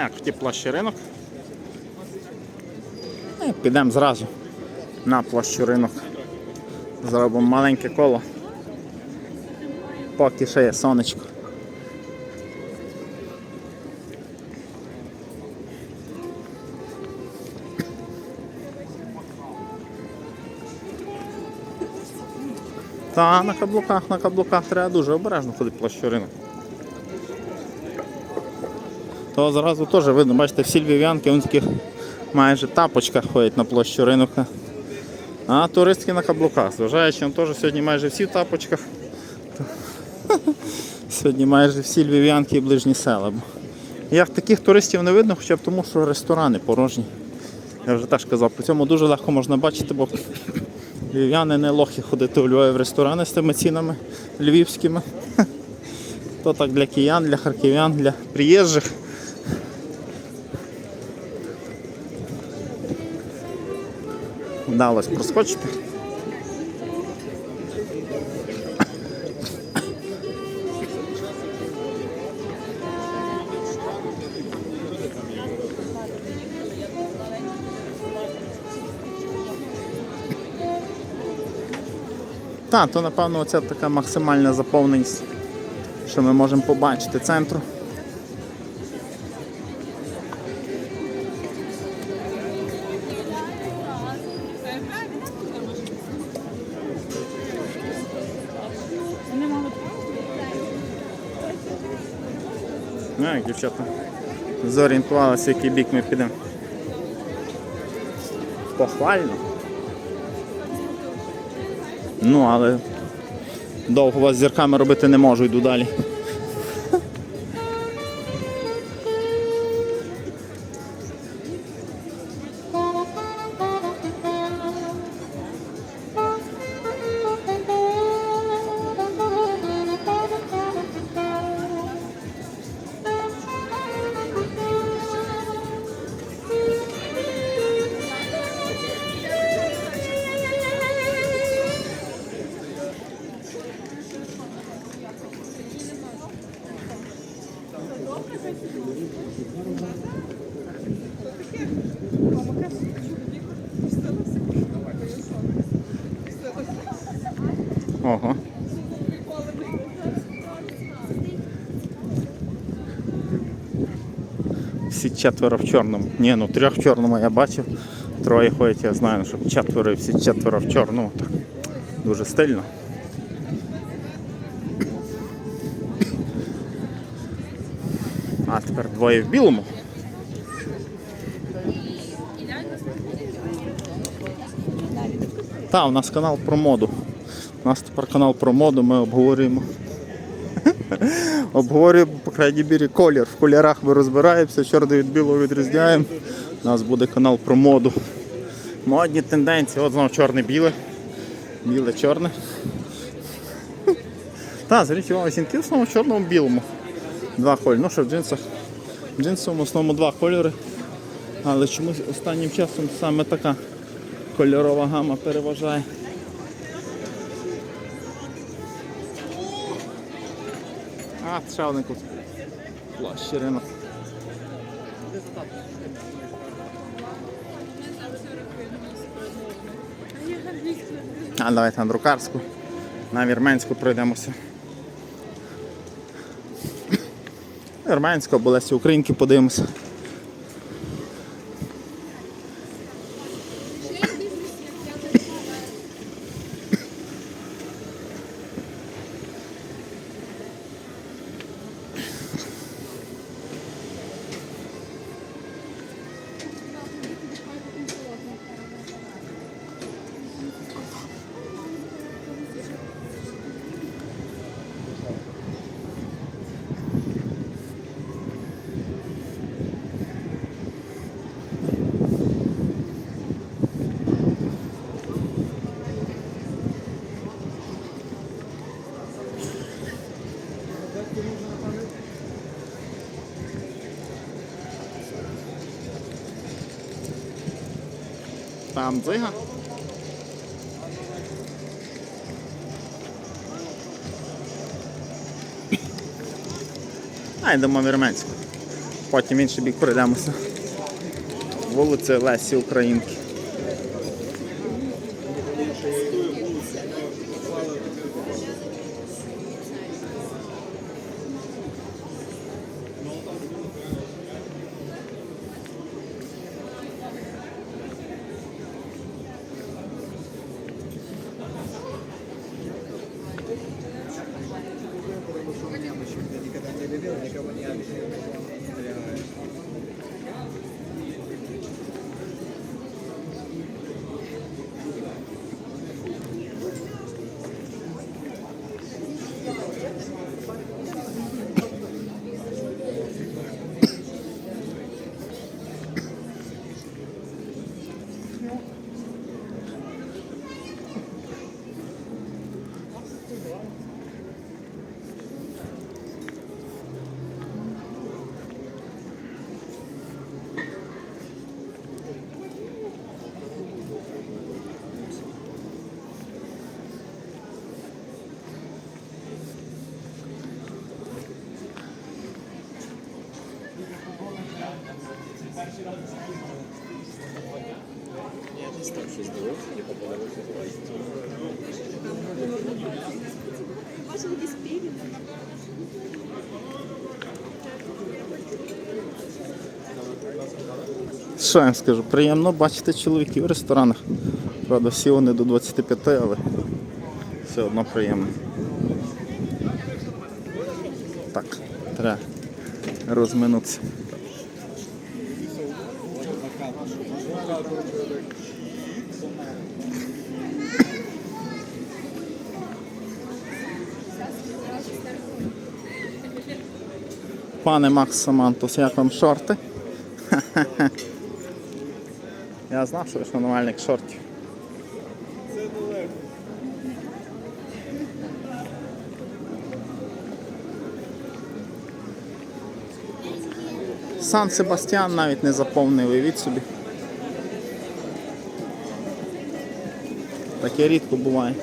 Як ті площі ринок. І підемо зразу на площу ринок. Зробимо маленьке коло. Поки ще є сонечко. Та на каблуках, на каблуках треба дуже обережно ходити площу ринок. То зразу теж видно, бачите, всі львів'янки вони таких майже тапочках ходять на площу ринка. А туристки на каблуках. Зважаючи на те, сьогодні майже всі в тапочках. Сьогодні майже всі львів'янки і ближні села. Як таких туристів не видно, хоча б тому, що ресторани порожні. Я вже теж казав, по цьому дуже легко можна бачити, бо львів'яни не лохи ходити у Львові в ресторани з тими цінами львівськими. То так для киян, для харків'ян, для приїжджих. Вдалося проскочити. Так, то напевно це така максимальна заповненість, що ми можемо побачити центру. Ну, як дівчата зорієнтувалися, який бік ми підемо. Похвально. Ну, але довго вас зірками робити не можу, йду далі. Ого. Всі четверо в чорному. Ні, ну трьох в чорному я бачив. Троє ходять, я знаю, що четверо і всі четверо в чорному. Так. Дуже стильно. А тепер двоє в білому. Так, у нас канал про моду. У нас тепер канал про моду, ми обговорюємо. обговорюємо, по крайній мірі, колір. В кольорах ми розбираємося, чорне від білого відрізняємо. У нас буде канал про моду. Модні тенденції, от знову чорне-біле. Біле-чорне. Так, зверніть увагу, жінки в основному чорному білому. Два кольори. Ну що в джинсах. В джинсовому в основному два кольори. Але чомусь останнім часом саме така кольорова гама переважає. А, ще один кут. Плащ ринок. А давайте на друкарську. На вірменську пройдемося. Вірменську, Болесі Українки подивимося. Там дзига. А, йдемо в Вірменську. потім інший бік пройдемося. Вулиця Лесі Українки. Що я скажу? Приємно бачити чоловіків в ресторанах. Правда, всі вони до 25, але все одно приємно. Так, треба розминутися. Пане Макс Самантус, як вам шорти? Я знав, що ви шанувальник шортів. Сан Себастьян навіть не заповнив уявіть собі. Таке рідко буває.